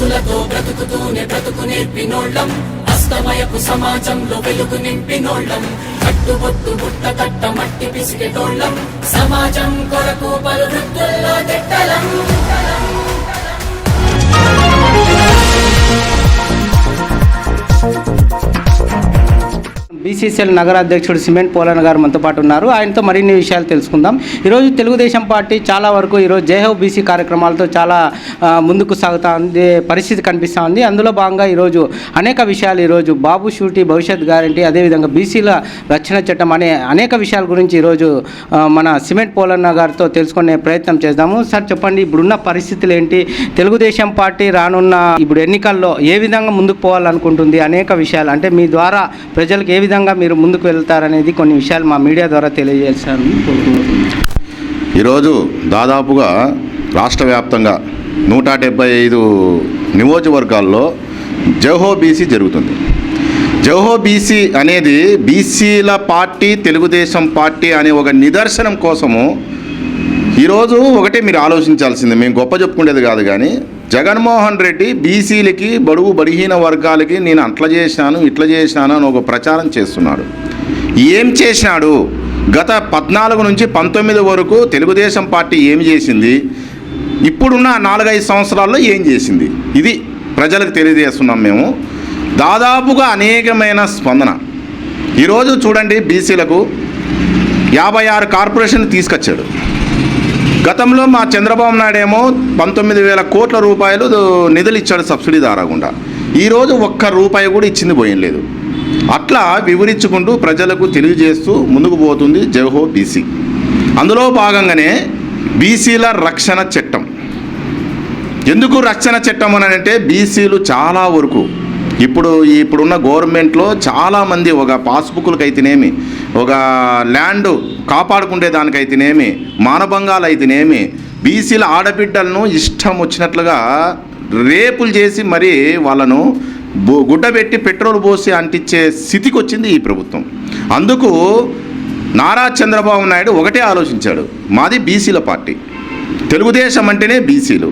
ఆస్తులతో బ్రతుకుతూనే బ్రతుకు నేర్పినోళ్ళం అస్తమయపు సమాజంలో వెలుగు నింపినోళ్ళం కట్టుబొట్టు బుట్ట కట్ట మట్టి పిసికెటోళ్ళం సమాజం కొరకు పలు వృత్తుల్లో తిట్టలం బీసీసీఎల్ నగర అధ్యక్షుడు సిమెంట్ పోలన్ గారు మనతో పాటు ఉన్నారు. ఆయనతో మరిన్ని విషయాలు తెలుసుకుందాం. ఈరోజు తెలుగుదేశం పార్టీ చాలా వరకు ఈరోజు జయహో బీసీ కార్యక్రమాలతో చాలా ముందుకు సాగుతా ఉంది పరిస్థితి కనిపిస్తూ ఉంది. అందులో భాగంగా ఈరోజు అనేక విషయాలు ఈరోజు బాబు షూటీ భవిష్యత్ గ్యారంటీ అదేవిధంగా బీసీల రక్షణ చట్టం అనే అనేక విషయాల గురించి ఈరోజు మన సిమెంట్ పోలన్న గారితో తెలుసుకునే ప్రయత్నం చేద్దాము. సార్ చెప్పండి ఇప్పుడున్న పరిస్థితులు ఏంటి? తెలుగుదేశం పార్టీ రానున్న ఇప్పుడు ఎన్నికల్లో ఏ విధంగా ముందుకు పోవాలనుకుంటుంది? అనేక విషయాలు అంటే మీ ద్వారా ప్రజలకు ఏ విధంగా మీరు ముందుకు వెళ్తారనేది కొన్ని విషయాలు మా మీడియా ద్వారా తెలియజేస్తారని కోరుకుంటున్నాను. ఈరోజు దాదాపుగా రాష్ట్ర వ్యాప్తంగా నూట డెబ్బై ఐదు నియోజకవర్గాల్లో జహోబీసీ జరుగుతుంది. జహోబీసీ అనేది బీసీల పార్టీ తెలుగుదేశం పార్టీ అనే ఒక నిదర్శనం కోసము ఈరోజు ఒకటే మీరు ఆలోచించాల్సింది. మేము గొప్ప చెప్పుకునేది కాదు కానీ జగన్మోహన్ రెడ్డి బీసీలకి బడుగు బడిహీన వర్గాలకి నేను అట్లా చేసినాను ఇట్లా చేసినాను అని ఒక ప్రచారం చేస్తున్నాడు. ఏం చేసినాడు? గత పద్నాలుగు నుంచి పంతొమ్మిది వరకు తెలుగుదేశం పార్టీ ఏం చేసింది? ఇప్పుడున్న నాలుగైదు సంవత్సరాల్లో ఏం చేసింది? ఇది ప్రజలకు తెలియజేస్తున్నాం మేము. దాదాపుగా అనేకమైన స్పందన. ఈరోజు చూడండి బీసీలకు యాభై ఆరు కార్పొరేషన్ తీసుకొచ్చాడు. గతంలో మా చంద్రబాబు నాయుడు ఏమో పంతొమ్మిది వేల కోట్ల రూపాయలు నిధులు ఇచ్చాడు సబ్సిడీ దారాకుండా. ఈరోజు ఒక్క రూపాయి కూడా ఇచ్చింది పోయం లేదు. అట్లా వివరించుకుంటూ ప్రజలకు తెలియజేస్తూ ముందుకు పోతుంది జవహో బీసీ. అందులో భాగంగానే బీసీల రక్షణ చట్టం. ఎందుకు రక్షణ చట్టం అని అంటే బీసీలు చాలా వరకు ఇప్పుడు ఇప్పుడున్న గవర్నమెంట్లో చాలామంది ఒక పాస్బుక్లకు అయితేనేమి ఒక ల్యాండ్ కాపాడుకునే దానికైతేనేమి మానభంగాలు అయితేనేమి బీసీల ఆడబిడ్డలను ఇష్టం వచ్చినట్లుగా రేపులు చేసి మరి వాళ్ళను గుడ్డబెట్టి పెట్రోల్ పోసి అంటించే స్థితికి వచ్చింది ఈ ప్రభుత్వం. అందుకు నారా చంద్రబాబు నాయుడు ఒకటే ఆలోచించాడు. మాది బీసీల పార్టీ. తెలుగుదేశం అంటేనే బీసీలు.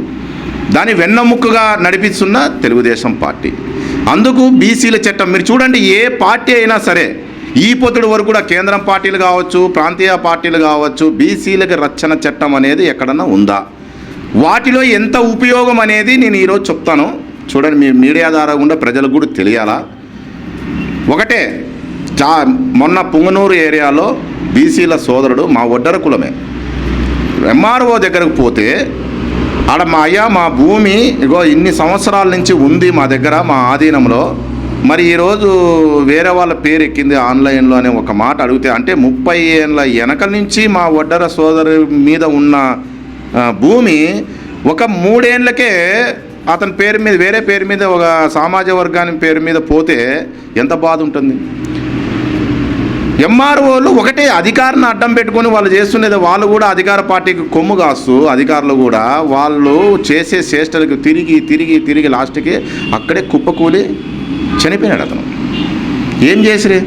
దాని వెన్నముక్కగా నడిపిస్తున్న తెలుగుదేశం పార్టీ. అందుకు బీసీల చట్టం మీరు చూడండి ఏ పార్టీ అయినా సరే ఈ పొత్తుడు వరకు కూడా కేంద్రం పార్టీలు కావచ్చు ప్రాంతీయ పార్టీలు కావచ్చు బీసీలకు రక్షణ చట్టం అనేది ఎక్కడన్నా ఉందా? వాటిలో ఎంత ఉపయోగం అనేది నేను ఈరోజు చెప్తాను. చూడండి మీ మీడియా ద్వారా కూడా ప్రజలకు కూడా తెలియాలా? ఒకటే చా మొన్న పుంగనూరు ఏరియాలో బీసీల సోదరుడు మా ఒడ్డర కులమే. ఎంఆర్ఓ దగ్గరకు పోతే ఆడ మా అయ్యా మా భూమి ఇగో ఇన్ని సంవత్సరాల నుంచి ఉంది మా దగ్గర మా ఆధీనంలో. మరి ఈరోజు వేరే వాళ్ళ పేరు ఎక్కింది ఆన్లైన్లో అనే ఒక మాట అడిగితే అంటే ముప్పై ఏళ్ళ వెనక నుంచి మా ఒడ్డర సోదరు మీద ఉన్న భూమి ఒక మూడేళ్ళకే అతని పేరు మీద వేరే పేరు మీద ఒక సామాజిక వర్గాని పేరు మీద పోతే ఎంత బాధ ఉంటుంది? ఎంఆర్ఓలు ఒకటే అధికారాన్ని అడ్డం పెట్టుకొని వాళ్ళు చేస్తున్నది వాళ్ళు కూడా అధికార పార్టీకి కొమ్ము కాస్తూ అధికారులు కూడా వాళ్ళు చేసే చేష్టలకు తిరిగి తిరిగి తిరిగి లాస్ట్కి అక్కడే కుప్పకూలి చనిపోయినాడు అతను. ఏం చేసిరే?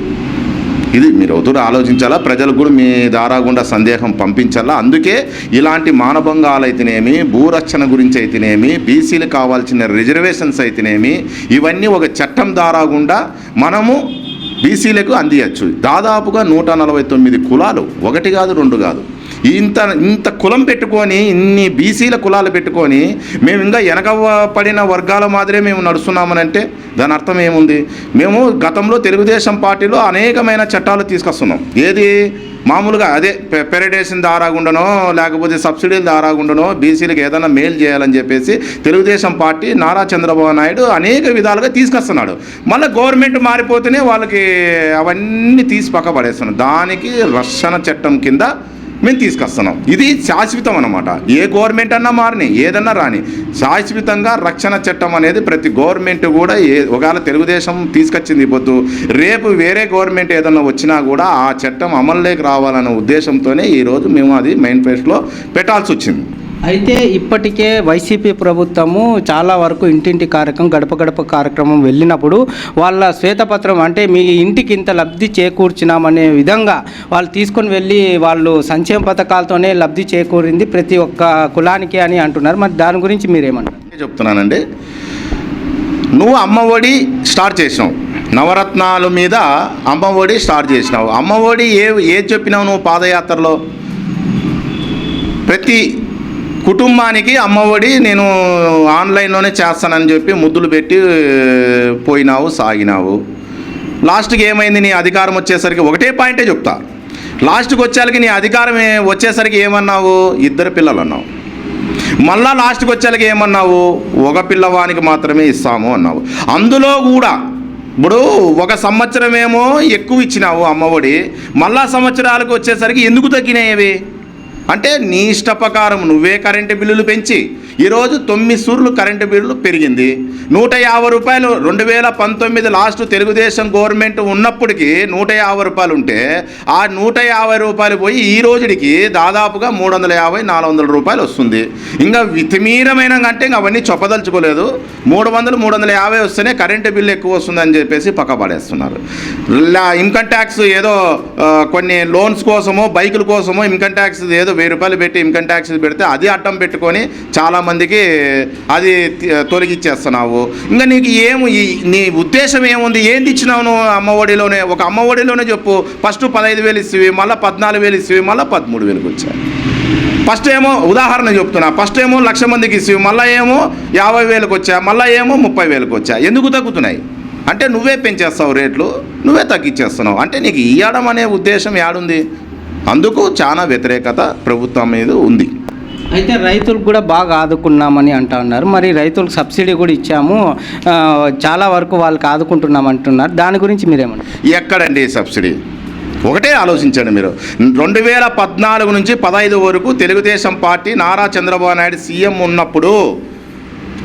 ఇది మీరు అవుతుడు ఆలోచించాలా? ప్రజలకు కూడా మీ దారాగుండా సందేహం పంపించాలా? అందుకే ఇలాంటి మానభంగాలు అయితేనేమి భూరక్షణ గురించి అయితేనేమి బీసీలు కావాల్సిన రిజర్వేషన్స్ అయితేనేమి ఇవన్నీ ఒక చట్టం దారాగుండా మనము బీసీలకు అందియచ్చు. దాదాపుగా నూట నలభై తొమ్మిది కులాలు ఒకటి కాదు రెండు కాదు. ఇంత ఇంత కులం పెట్టుకొని ఇన్ని బీసీల కులాలు పెట్టుకొని మేము ఇంకా వెనక పడిన వర్గాల మాదిరే మేము నడుస్తున్నామనంటే దాని అర్థం ఏముంది? మేము గతంలో తెలుగుదేశం పార్టీలో అనేకమైన చట్టాలు తీసుకొస్తున్నాం. ఏది? మామూలుగా అదే పె- పెరడేషన్ దారాగుండనో లేకపోతే సబ్సిడీల దారాగుండనో బీసీలకు ఏదైనా మేలు చేయాలని చెప్పేసి తెలుగుదేశం పార్టీ నారా చంద్రబాబు నాయుడు అనేక విధాలుగా తీసుకొస్తున్నాడు. మళ్ళీ గవర్నమెంట్ మారిపోతేనే వాళ్ళకి అవన్నీ తీసి పక్క పడేస్తున్నాడు దానికి రక్షణ చట్టం కింద మేము తీసుకొస్తున్నాం. ఇది శాశ్వతం అన్నమాట. ఏ గవర్నమెంట్ అన్నా మారని ఏదన్నా రాని. శాశ్వతంగా రక్షణ చట్టం అనేది ప్రతి గవర్నమెంట్ కూడా ఏ ఒకవేళ తెలుగుదేశం తీసుకొచ్చింది పొద్దు రేపు వేరే గవర్నమెంట్ ఏదన్నా వచ్చినా కూడా ఆ చట్టం అమల్లోకి రావాలనే ఉద్దేశంతోనే ఈరోజు మేము అది మెయిన్ ఫేస్లో పెట్టాల్సి వచ్చింది. అయితే ఇప్పటికే వైసీపీ ప్రభుత్వము చాలా వరకు ఇంటింటి కార్యక్రమం గడప గడప కార్యక్రమం వెళ్ళినప్పుడు వాళ్ళ శ్వేతపత్రం అంటే మీ ఇంటికి ఇంత లబ్ధి చేకూర్చినామనే విధంగా వాళ్ళు తీసుకొని వెళ్ళి వాళ్ళు సంక్షేమ పథకాలతోనే లబ్ధి చేకూరింది ప్రతి ఒక్క కులానికి అని అంటున్నారు. మరి దాని గురించి మీరేమంటారు? చెప్తున్నానండి. నువ్వు అమ్మఒడి స్టార్ట్ చేసినావు. నవరత్నాల మీద అమ్మఒడి స్టార్ట్ చేసినావు. అమ్మఒడి ఏ ఏది చెప్పినావు నువ్వు పాదయాత్రలో? ప్రతి కుటుంబానికి అమ్మఒడి నేను ఆన్లైన్లోనే చేస్తానని చెప్పి ముద్దులు పెట్టి పోయినావు సాగినావు. లాస్ట్కి ఏమైంది? నీ అధికారం వచ్చేసరికి ఒకటే పాయింటే చెప్తా. లాస్ట్కి వచ్చేసరికి నీ అధికారం వచ్చేసరికి ఏమన్నావు? ఇద్దరు పిల్లలు అన్నావు. మళ్ళా లాస్ట్కి వచ్చేసరికి ఏమన్నావు? ఒక పిల్లవానికి మాత్రమే ఇస్తాము అన్నావు. అందులో కూడా ఇప్పుడు ఒక సంవత్సరం ఏమో ఎక్కువ ఇచ్చినావు అమ్మఒడి. మళ్ళా సంవత్సరాలకు వచ్చేసరికి ఎందుకు తగ్గినాయి అంటే నీ ఇష్ట ప్రకారం నువ్వే కరెంటు బిల్లులు పెంచి ఈరోజు తొమ్మిది సూర్లు కరెంటు బిల్లులు పెరిగింది. నూట యాభై రూపాయలు రెండు వేల పంతొమ్మిది లాస్ట్ తెలుగుదేశం గవర్నమెంట్ ఉన్నప్పటికీ నూట యాభై రూపాయలు ఉంటే ఆ నూట యాభై రూపాయలు పోయి ఈ రోజుడికి దాదాపుగా మూడు వందల యాభై నాలుగు వందల రూపాయలు వస్తుంది. ఇంకా వితిమీరమైన అంటే ఇంకా అవన్నీ చొప్పదలుచుకోలేదు. మూడు వందలు మూడు వందల యాభై వస్తేనే కరెంటు బిల్లు ఎక్కువ వస్తుందని చెప్పేసి పక్కపడేస్తున్నారు. ఇన్కమ్ ట్యాక్స్ ఏదో కొన్ని లోన్స్ కోసమో బైకుల కోసమో ఇన్కమ్ ట్యాక్స్ ఏదో వెయ్యి రూపాయలు పెట్టి ఇన్కమ్ ట్యాక్స్ పెడితే అది అడ్డం పెట్టుకొని చాలా చాలామందికి అది తొలగిచ్చేస్తున్నావు. ఇంకా నీకు ఏము ఈ- నీ ఉద్దేశం ఏముంది? ఏంది ఇచ్చినావు నువ్వు అమ్మఒడిలోనే ఒక అమ్మఒడిలోనే చెప్పు. ఫస్ట్ పదహైదు వేలు ఇస్తేవి మళ్ళీ పద్నాలుగు వేలు ఇస్తేవి మళ్ళీ పదమూడు వేలకు వచ్చాయి. ఫస్ట్ ఏమో ఉదాహరణ చెప్తున్నా. ఫస్ట్ ఏమో లక్ష మందికి ఇస్తేవి మళ్ళీ ఏమో యాభై వేలకు వచ్చా మళ్ళీ ఏమో ముప్పై వేలకు వచ్చా ఎందుకు తగ్గుతున్నాయి? అంటే నువ్వే పెంచేస్తావు రేట్లు నువ్వే తగ్గించేస్తున్నావు అంటే నీకు ఇవ్వడం అనే ఉద్దేశం యాడుంది? అందుకు చాలా వ్యతిరేకత ప్రభుత్వం మీద ఉంది. అయితే రైతులకు కూడా బాగా ఆదుకున్నామని అంటా ఉన్నారు. మరి రైతులకు సబ్సిడీ కూడా ఇచ్చాము. చాలా వరకు వాళ్ళకి ఆదుకుంటున్నాం అంటున్నారు. దాని గురించి మీరేమంటారు? ఎక్కడండి సబ్సిడీ? ఒకటే ఆలోచించండి మీరు. రెండు వేల పద్నాలుగు నుంచి పదహైదు వరకు తెలుగుదేశం పార్టీ నారా చంద్రబాబు నాయుడు సీఎం ఉన్నప్పుడు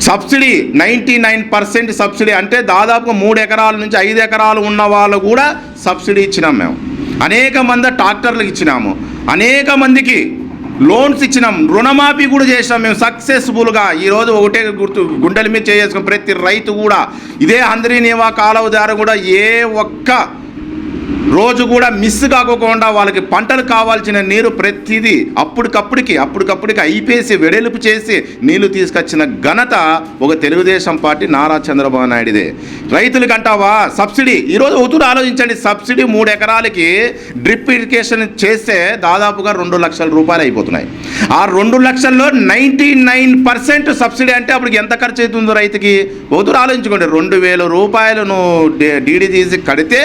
subsidy ninety nine percent subsidy అంటే దాదాపు మూడు ఎకరాల నుంచి ఐదు ఎకరాలు ఉన్న వాళ్ళు కూడా సబ్సిడీ ఇచ్చినాం మేము. అనేక మంది ట్రాక్టర్లకు ఇచ్చినాము. అనేక మందికి లోన్స్ ఇచ్చినాం రుణమాఫీ కూడా చేసినాం మేము సక్సెస్ఫుల్గా. ఈరోజు ఒకటే గుర్తు గుండెల మీద చేసుకుని ప్రతి రైతు కూడా ఇదే అందరి నియమ కాలువ ద్వారా కూడా ఏ ఒక్క రోజు కూడా మిస్ కాకోకుండా వాళ్ళకి పంటలు కావాల్సిన నీరు ప్రతిదీ అప్పటికప్పటికి అప్పటికప్పటికి అయిపేసి వెడల్పు చేసి నీళ్ళు తీసుకొచ్చిన ఘనత ఒక తెలుగుదేశం పార్టీ నారా చంద్రబాబు నాయుడిదే. రైతులకు అంటావా సబ్సిడీ. ఈరోజు ఒత్తుడు ఆలోచించండి. సబ్సిడీ మూడు ఎకరాలకి డ్రిప్ ఇరిగేషన్ చేస్తే దాదాపుగా రెండు లక్షల రూపాయలు అయిపోతున్నాయి. ఆ రెండు లక్షల్లో నైంటీ నైన్ పర్సెంట్ సబ్సిడీ అంటే అప్పుడు ఎంత ఖర్చు అవుతుందో రైతుకి? ఒత్తుడు ఆలోచించుకోండి. రెండు వేల రూపాయలను డీడీ తీసి కడితే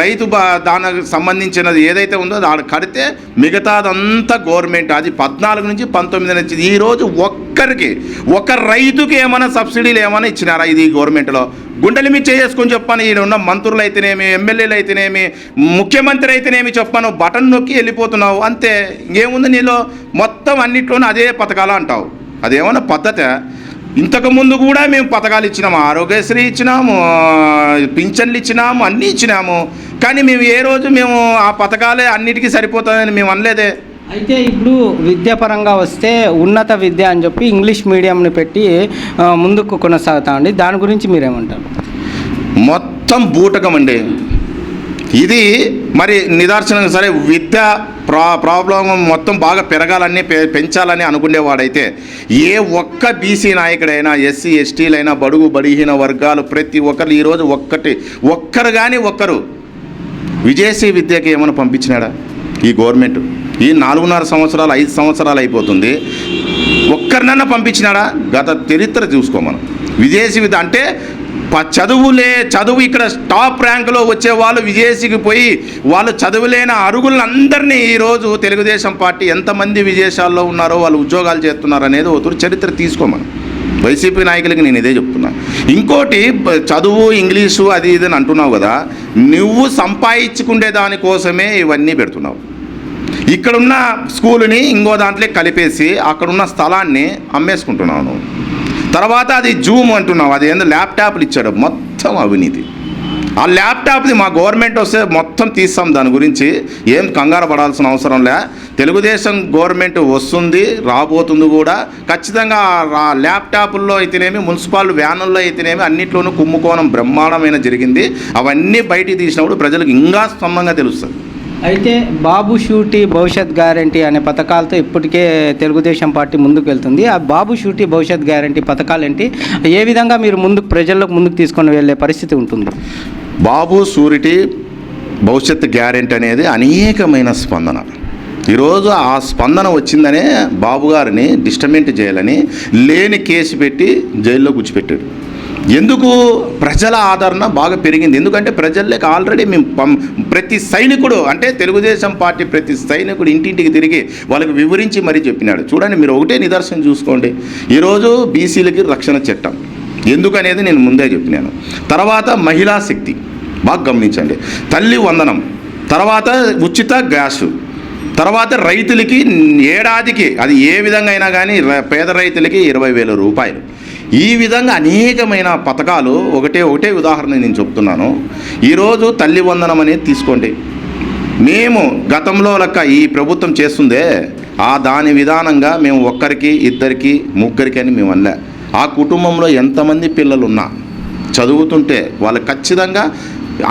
రైతు బా దానికి సంబంధించినది ఏదైతే ఉందో దాన్ని కడితే మిగతాదంతా గవర్నమెంట్. అది పద్నాలుగు నుంచి పంతొమ్మిది నుంచి ఈరోజు ఒక్కరికి ఒక రైతుకి ఏమైనా సబ్సిడీలు ఏమైనా ఇచ్చినారా ఇది గవర్నమెంట్లో? గుండెలు మీద చేసుకొని చెప్పాను ఈయన ఉన్న మంత్రులు అయితేనేమి ఎమ్మెల్యేలు అయితేనేమి ముఖ్యమంత్రి అయితేనేమి చెప్పాను బటన్ నొక్కి వెళ్ళిపోతున్నావు అంతే. ఇంకేముంది నీలో? మొత్తం అన్నిట్లోనూ అదే పథకాలు అంటావు. అదేమన్నా పద్ధతే? ఇంతకు ముందు కూడా మేము పథకాలు ఇచ్చినాము ఆరోగ్యశ్రీ ఇచ్చినాము పింఛన్లు ఇచ్చినాము అన్నీ ఇచ్చినాము. కానీ మేము ఏ రోజు మేము ఆ పథకాలే అన్నిటికీ సరిపోతుందని మేము అనలేదే. అయితే ఇప్పుడు విద్యాపరంగా వస్తే ఉన్నత విద్య అని చెప్పి ఇంగ్లీష్ మీడియంని పెట్టి ముందుకు కొనసాగుతా అండి దాని గురించి మీరేమంటారు? మొత్తం బూటకం అండి. ఇది మరి నిదర్శనం సరే విద్య ప్రా ప్రాబ్లం మొత్తం బాగా పెరగాలని పె- పెంచాలని అనుకునేవాడైతే ఏ ఒక్క బీసీ నాయకుడైనా ఎస్సీ ఎస్టీలైనా బడుగు బడిహీన వర్గాలు ప్రతి ఒక్కరు ఈరోజు ఒక్కటి ఒక్కరు కానీ ఒక్కరు విజయశ్రీ విద్యకి ఏమైనా పంపించినాడా? ఈ గవర్నమెంట్ ఈ నాలుగున్నర సంవత్సరాలు ఐదు సంవత్సరాలు అయిపోతుంది. ఒక్కరినన్నా పంపించినాడా? గత చరిత్ర చూసుకో మనం. విదేశీ అంటే చదువులే చదువు ఇక్కడ టాప్ ర్యాంకులో వచ్చే వాళ్ళు విదేశీకి పోయి వాళ్ళు చదువులేని అరుగులందరినీ ఈరోజు తెలుగుదేశం పార్టీ ఎంతమంది విదేశాల్లో ఉన్నారో వాళ్ళు ఉద్యోగాలు చేస్తున్నారు అనేది ఒకరు చరిత్ర తీసుకోమను. వైసీపీ నాయకులకి నేను ఇదే చెప్తున్నా. ఇంకోటి చదువు ఇంగ్లీషు అది ఇది అని అంటున్నావు కదా నువ్వు సంపాదించుకునే దానికోసమే ఇవన్నీ పెడుతున్నావు. ఇక్కడున్న స్కూలుని ఇంకో దాంట్లో కలిపేసి అక్కడున్న స్థలాన్ని అమ్మేసుకుంటున్నావు నువ్వు. తర్వాత అది జూమ్ అంటున్నావు. అది ఏందో ల్యాప్టాప్లు ఇచ్చాడు. మొత్తం అవినీతి. ఆ ల్యాప్టాప్ది మా గవర్నమెంట్ వస్తే మొత్తం తీస్తాం దాని గురించి. ఏం కంగారు పడాల్సిన అవసరం లే. తెలుగుదేశం గవర్నమెంట్ వస్తుంది రాబోతుంది కూడా. ఖచ్చితంగా ఆ ల్యాప్టాప్ల్లో అయితేనేమి మున్సిపల్ వ్యానుల్లో అయితేనేమి అన్నిట్లోనూ కుమ్ముకోణం బ్రహ్మాండమైన జరిగింది. అవన్నీ బయటికి తీసినప్పుడు ప్రజలకు ఇంకా స్తంభంగా తెలుస్తుంది. అయితే బాబు షూటీ భవిష్యత్ గ్యారంటీ అనే పథకాలతో ఇప్పటికే తెలుగుదేశం పార్టీ ముందుకు వెళ్తుంది. ఆ బాబు షూటీ భవిష్యత్ గ్యారంటీ పథకాలు ఏంటి? ఏ విధంగా మీరు ముందుకు ప్రజల్లోకి ముందుకు తీసుకొని వెళ్ళే పరిస్థితి ఉంటుంది? బాబు సూరిటీ భవిష్యత్ గ్యారెంటీ అనేది అనేకమైన స్పందన. ఈరోజు ఆ స్పందన వచ్చిందనే బాబు గారిని డిస్టర్మెంట్ చేయాలని లేని కేసు పెట్టి జైల్లో కూర్చిపెట్టాడు. ఎందుకు ప్రజల ఆదరణ బాగా పెరిగింది? ఎందుకంటే ప్రజల్లోకి ఆల్రెడీ మేము పం- ప్రతి సైనికుడు అంటే తెలుగుదేశం పార్టీ ప్రతి సైనికుడు ఇంటింటికి తిరిగి వాళ్ళకి వివరించి మరీ చెప్పినాడు. చూడండి మీరు ఒకటే నిదర్శనం చూసుకోండి. ఈరోజు బీసీలకి రక్షణ చట్టం. ఎందుకనేది నేను ముందే చెప్పినాను. తర్వాత మహిళా శక్తి. బాగా గమనించండి. తల్లి వందనం. తర్వాత ఉచిత గ్యాసు. తర్వాత రైతులకి ఏడాదికి అది ఏ విధంగా అయినా కానీ పేద రైతులకి ఇరవై వేల రూపాయలు. ఈ విధంగా అనేకమైన పథకాలు ఒకటే ఒకటే ఉదాహరణ నేను చెప్తున్నాను. ఈరోజు తల్లి వందనం అనేది తీసుకోండి. మేము గతంలో లెక్క ఈ ప్రభుత్వం చేస్తుందే ఆ దాని విధానంగా మేము ఒక్కరికి ఇద్దరికి ముగ్గురికి అని మేము అనలే. ఆ కుటుంబంలో ఎంతమంది పిల్లలు ఉన్నా చదువుతుంటే వాళ్ళు ఖచ్చితంగా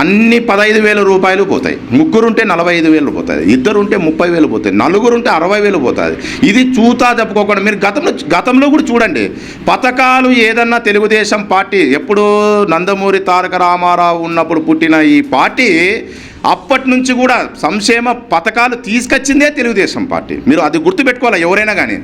అన్ని పదహైదు వేల రూపాయలు పోతాయి. ముగ్గురుంటే నలభై ఐదు వేలు పోతాయి. ఇద్దరుంటే ముప్పై వేలు పోతాయి. నలుగురుంటే అరవై వేలు పోతుంది ఇది చూతా చెప్పుకోకుండా మీరు గతంలో గతంలో కూడా చూడండి. పథకాలు ఏదన్నా తెలుగుదేశం పార్టీ ఎప్పుడు నందమూరి తారక రామారావు ఉన్నప్పుడు పుట్టిన ఈ పార్టీ అప్పటి నుంచి కూడా సంక్షేమ పథకాలు తీసుకొచ్చిందే తెలుగుదేశం పార్టీ. మీరు అది గుర్తుపెట్టుకోవాలి ఎవరైనా కానీ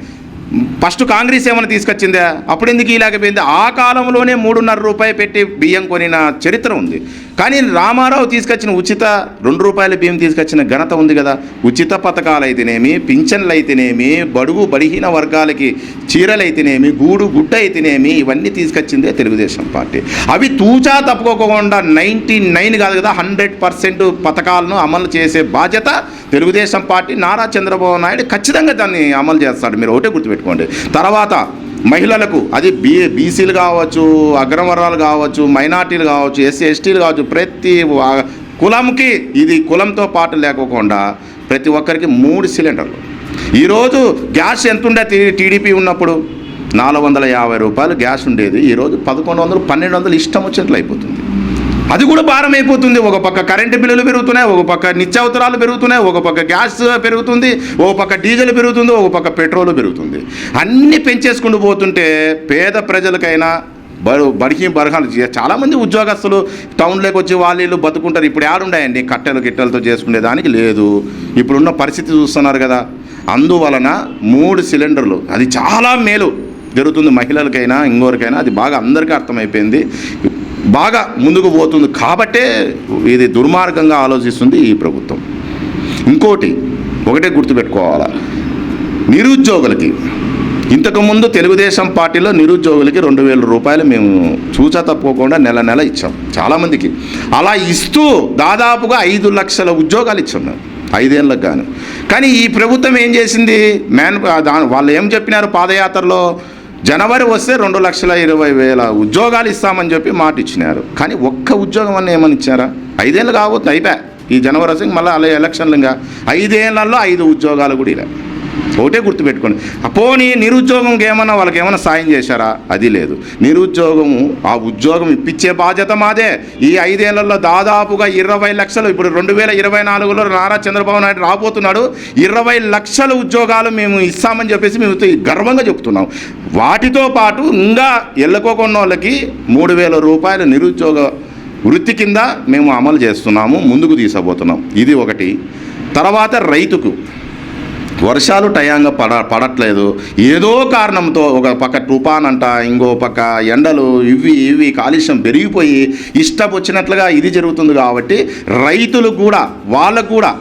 ఫస్ట్ కాంగ్రెస్ ఏమైనా తీసుకొచ్చిందా? అప్పుడు ఎందుకు ఇలాగపోయింది ఆ కాలంలోనే మూడున్నర రూపాయలు పెట్టి బియ్యం కొనిన చరిత్ర ఉంది. కానీ రామారావు తీసుకొచ్చిన ఉచిత రెండు రూపాయల బియ్యం తీసుకొచ్చిన ఘనత ఉంది కదా. ఉచిత పథకాలు అయితేనేమి పింఛన్లు అయితేనేమి బడుగు బడిహీన వర్గాలకి చీరలు అయితేనేమి గూడు గుడ్డ అయితేనేమి ఇవన్నీ తీసుకొచ్చిందే తెలుగుదేశం పార్టీ. అవి తూచా తప్పుకోకుండా నైంటీ నైన్ కాదు కదా హండ్రెడ్ పర్సెంట్ పథకాలను అమలు చేసే బాధ్యత తెలుగుదేశం పార్టీ. నారా చంద్రబాబు నాయుడు ఖచ్చితంగా దాన్ని అమలు చేస్తాడు. మీరు ఒకటే గుర్తుపెట్టుకోండి. తర్వాత మహిళలకు అది బీ బీసీలు కావచ్చు అగ్రవర్ణాలు కావచ్చు మైనార్టీలు కావచ్చు ఎస్సీ ఎస్టీలు కావచ్చు ప్రతి కులంకి ఇది కులంతో పాటు లేకోకుండా ప్రతి ఒక్కరికి మూడు సిలిండర్లు. ఈరోజు గ్యాస్ ఎంతుండే టీడీపీ ఉన్నప్పుడు? నాలుగు వందల యాభై రూపాయలు గ్యాస్ ఉండేది. ఈరోజు పదకొండు వందలు పన్నెండు వందలు ఇష్టం వచ్చినట్లు అయిపోతుంది. అది కూడా భారం అయిపోతుంది ఒక పక్క కరెంటు బిల్లులు పెరుగుతున్నాయి ఒక పక్క నిత్యావసరాలు పెరుగుతున్నాయి ఒక పక్క గ్యాస్ పెరుగుతుంది ఒక పక్క డీజిల్ పెరుగుతుంది ఒక పక్క పెట్రోల్ పెరుగుతుంది. అన్నీ పెంచేసుకుంటూ పోతుంటే పేద ప్రజలకైనా బరు బడికి బరహాలు చాలామంది ఉద్యోగస్తులు టౌన్లోకి వచ్చి వాళ్ళు వీళ్ళు బతుకుంటారు. ఇప్పుడు యాడుండాయండి కట్టెలు గిట్టెలతో చేసుకునే దానికి లేదు. ఇప్పుడున్న పరిస్థితి చూస్తున్నారు కదా. అందువలన మూడు సిలిండర్లు అది చాలా మేలు. జరుగుతుంది మహిళలకైనా ఇంకోరికైనా అది బాగా అందరికీ అర్థమైపోయింది. బాగా ముందుకు పోతుంది కాబట్టే ఇది దుర్మార్గంగా ఆలోచిస్తుంది ఈ ప్రభుత్వం. ఇంకోటి ఒకటే గుర్తుపెట్టుకోవాలా. నిరుద్యోగులకి ఇంతకుముందు తెలుగుదేశం పార్టీలో నిరుద్యోగులకి రెండు వేల రూపాయలు మేము చూచా తప్పకుండా నెల నెల ఇచ్చాం చాలామందికి. అలా ఇస్తూ దాదాపుగా ఐదు లక్షల ఉద్యోగాలు ఇచ్చాం మేము ఐదేళ్ళకు గాను. కానీ ఈ ప్రభుత్వం ఏం చేసింది? మ్యాన్ వాళ్ళు ఏం చెప్పినారు పాదయాత్రలో? జనవరి వస్తే రెండు లక్షల ఇరవై వేల ఉద్యోగాలు ఇస్తామని చెప్పి మాట ఇచ్చినారు. కానీ ఒక్క ఉద్యోగం అన్న ఏమని ఇచ్చారా? ఐదేళ్ళు కావద్దు అయిపోయా. ఈ జనవరి వస్తే మళ్ళీ అలా ఎలక్షన్లు ఇంకా ఐదేళ్ళలో ఐదు ఉద్యోగాలు కూడా ఇలా. ఒకటే గుర్తుపెట్టుకోండి. పోనీ నిరుద్యోగంకి ఏమన్నా వాళ్ళకి ఏమైనా సాయం చేశారా? అది లేదు. నిరుద్యోగము ఆ ఉద్యోగం ఇప్పించే బాధ్యత మాదే. ఈ ఐదేళ్ళలో దాదాపుగా ఇరవై లక్షలు ఇప్పుడు రెండు వేల ఇరవై నాలుగులో నారా చంద్రబాబు నాయుడు రాబోతున్నాడు. ఇరవై లక్షల ఉద్యోగాలు మేము ఇస్తామని చెప్పేసి మేము గర్వంగా చెప్తున్నాం. వాటితో పాటు ఇంకా ఎళ్ళకోకున్న వాళ్ళకి మూడు వేల రూపాయల నిరుద్యోగ వృత్తి కింద మేము అమలు చేస్తున్నాము ముందుకు తీసుకుపోతున్నాం ఇది ఒకటి. తర్వాత రైతుకు. వర్షాలు టయాంగా పడ పడట్లేదు. ఏదో కారణంతో ఒక పక్క తుఫాన్ అంట ఇంకో పక్క ఎండలు ఇవి ఇవి కాలుష్యం పెరిగిపోయి ఇష్టపొచ్చినట్లుగా ఇది జరుగుతుంది కాబట్టి రైతులు కూడా వాళ్ళకు కూడా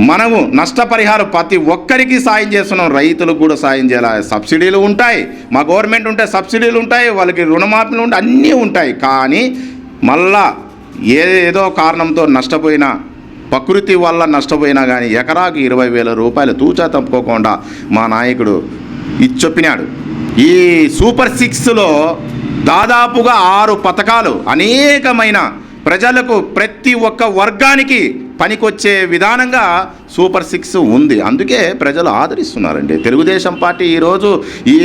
మనము నష్టపరిహారం ప్రతి ఒక్కరికి సాయం చేస్తున్నాం. రైతులకు కూడా సాయం చేయాలి? సబ్సిడీలు ఉంటాయి. మా గవర్నమెంట్ ఉంటే సబ్సిడీలు ఉంటాయి. వాళ్ళకి రుణమాఫీలు ఉంటాయి అన్నీ ఉంటాయి. కానీ మళ్ళా ఏదో కారణంతో నష్టపోయినా ప్రకృతి వల్ల నష్టపోయినా కానీ ఎకరాకు ఇరవై వేల రూపాయలు తూచా తప్పుకోకుండా మా నాయకుడు ఇది చెప్పినాడు ఈ సూపర్ సిక్స్లో దాదాపుగా ఆరు పథకాలు అనేకమైన ప్రజలకు ప్రతి ఒక్క వర్గానికి పనికొచ్చే విధానంగా సూపర్ సిక్స్ ఉంది. అందుకే ప్రజలు ఆదరిస్తున్నారండి. తెలుగుదేశం పార్టీ ఈరోజు ఈ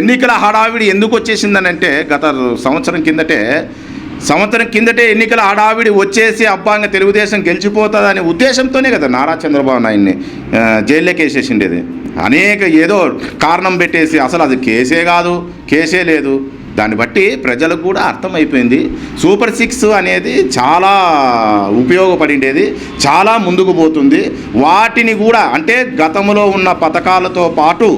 ఎన్నికల హడావిడి ఎందుకు వచ్చేసిందనంటే గత సంవత్సరం కిందటే సంవత్సరం కిందటే ఎన్నికల ఆడావిడి వచ్చేసి అబ్బా తెలుగుదేశం గెలిచిపోతుంది అనే ఉద్దేశంతోనే కదా నారా చంద్రబాబు నాయుడిని జైల్లోకి వేసేసిండేది అనేక ఏదో కారణం పెట్టేసి అసలు అది కేసే కాదు కేసే లేదు. దాన్ని బట్టి ప్రజలకు కూడా అర్థమైపోయింది. సూపర్ సిక్స్ అనేది చాలా ఉపయోగపడిండేది చాలా ముందుకు పోతుంది. వాటిని కూడా అంటే గతంలో ఉన్న పథకాలతో పాటు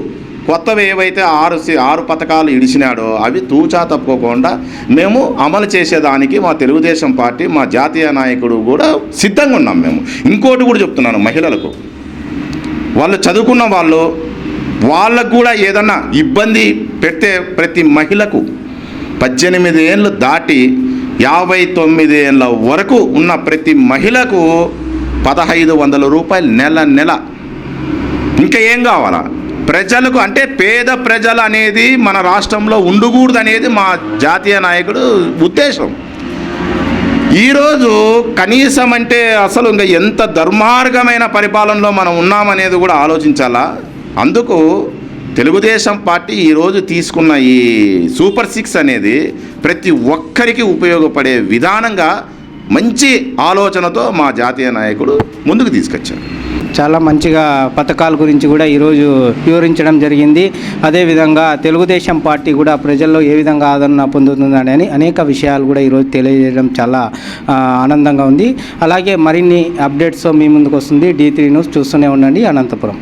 కొత్తవి ఏవైతే ఆరు ఆరు పథకాలు ఇడిచినాడో అవి తూచా తప్పుకోకుండా మేము అమలు చేసేదానికి మా తెలుగుదేశం పార్టీ మా జాతీయ నాయకుడు కూడా సిద్ధంగా ఉన్నాం మేము. ఇంకోటి కూడా చెప్తున్నాను మహిళలకు. వాళ్ళు చదువుకున్న వాళ్ళు వాళ్ళకు కూడా ఏదన్నా ఇబ్బంది పెడితే ప్రతి మహిళకు పద్దెనిమిది ఏళ్ళు దాటి యాభై తొమ్మిది ఏళ్ళ వరకు ఉన్న ప్రతి మహిళకు పదహైదు వందల రూపాయలు నెల నెల. ఇంకా ఏం కావాలా? ప్రజలకు అంటే పేద ప్రజలు అనేది మన రాష్ట్రంలో ఉండకూడదు అనేది మా జాతీయ నాయకుడు ఉద్దేశం. ఈరోజు కనీసం అంటే అసలు ఇంకా ఎంత దుర్మార్గమైన పరిపాలనలో మనం ఉన్నామనేది కూడా ఆలోచించాలా? అందుకు తెలుగుదేశం పార్టీ ఈరోజు తీసుకున్న ఈ సూపర్ సిక్స్ అనేది ప్రతి ఒక్కరికి ఉపయోగపడే విధానంగా మంచి ఆలోచనతో మా జాతీయ నాయకుడు ముందుకు తీసుకొచ్చారు. చాలా మంచిగా పథకాల గురించి కూడా ఈరోజు వివరించడం జరిగింది. అదేవిధంగా తెలుగుదేశం పార్టీ కూడా ప్రజల్లో ఏ విధంగా ఆదరణ పొందుతుందని అని అనేక విషయాలు కూడా ఈరోజు తెలియజేయడం చాలా ఆనందంగా ఉంది. అలాగే మరిన్ని అప్డేట్స్ మీ ముందుకు వస్తుంది. డీ త్రీ న్యూస్ చూస్తూనే ఉండండి. అనంతపురం.